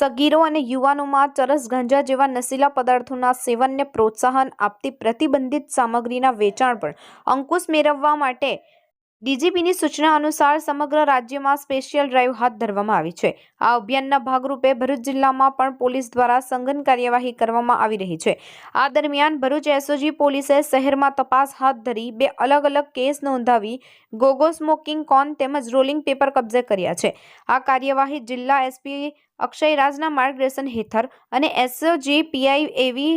સગીરો અને યુવાનોમાં ચરસ ગાંજા જેવા નશીલા પદાર્થોના સેવનને પ્રોત્સાહન આપતી પ્રતિબંધિત સામગ્રીના વેચાણ પર અંકુશ મેળવવા માટે ડીજીપીની સૂચના અનુસાર સમગ્ર રાજ્યમાં સ્પેશિયલ ડ્રાઈવ હાથ ધરવામાં આવી છે. આ અભિયાનના ભાગરૂપે ભરૂચ જિલ્લામાં પણ પોલીસ દ્વારા સંઘન કાર્યવાહી કરવામાં આવી રહી છે. આ દરમિયાન ભરૂચ એસઓજી પોલીસે શહેરમાં તપાસ હાથ ધરી બે અલગ અલગ કેસ નોંધાવી ગોગો સ્મોકિંગ કોન તેમજ રોલિંગ પેપર કબજે કર્યા છે. આ કાર્યવાહી જિલ્લા એસપી અક્ષય રાજના માર્ગદર્શન હેઠળ અને એસઓજી પીઆઈ એવી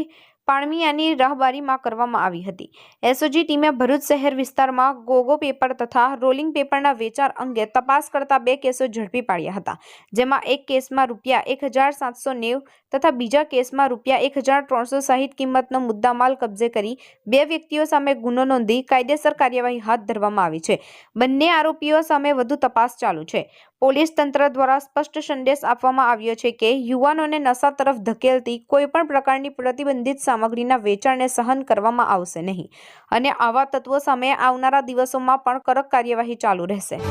પાણમિયાની રાહબારીમાં કરવામાં આવી હતી. એસઓજી ટીમે ભરૂચ શહેર વિસ્તારમાં ગોગો પેપર તથા રોલિંગ પેપરના વેચાણ અંગે તપાસ કરતા બે કેસો ઝડપી પાડ્યા હતા. જેમાં એક કેસમાં રૂપિયા એક હજાર સાતસો નેવું તથા બીજા કેસમાં રૂપિયા એક હજાર ત્રણસો સાહીઠ કિંમતનો મુદ્દામાલ કબજે કરી બે વ્યક્તિઓ સામે ગુનો નોંધી કાયદેસર કાર્યવાહી હાથ ધરવામાં આવી છે. બંને આરોપીઓ સામે વધુ તપાસ ચાલુ છે. પોલીસ તંત્ર દ્વારા સ્પષ્ટ સંદેશ આપવામાં આવ્યો છે કે યુવાનોને નશા તરફ ધકેલતી કોઈપણ પ્રકારની પ્રતિબંધિત સામગ્રીના વેચાણને સહન કરવામાં આવશે નહીં. અને આવા તત્વો સામે આવનારા દિવસોમાં પણ કડક કાર્યવાહી ચાલુ રહેશે.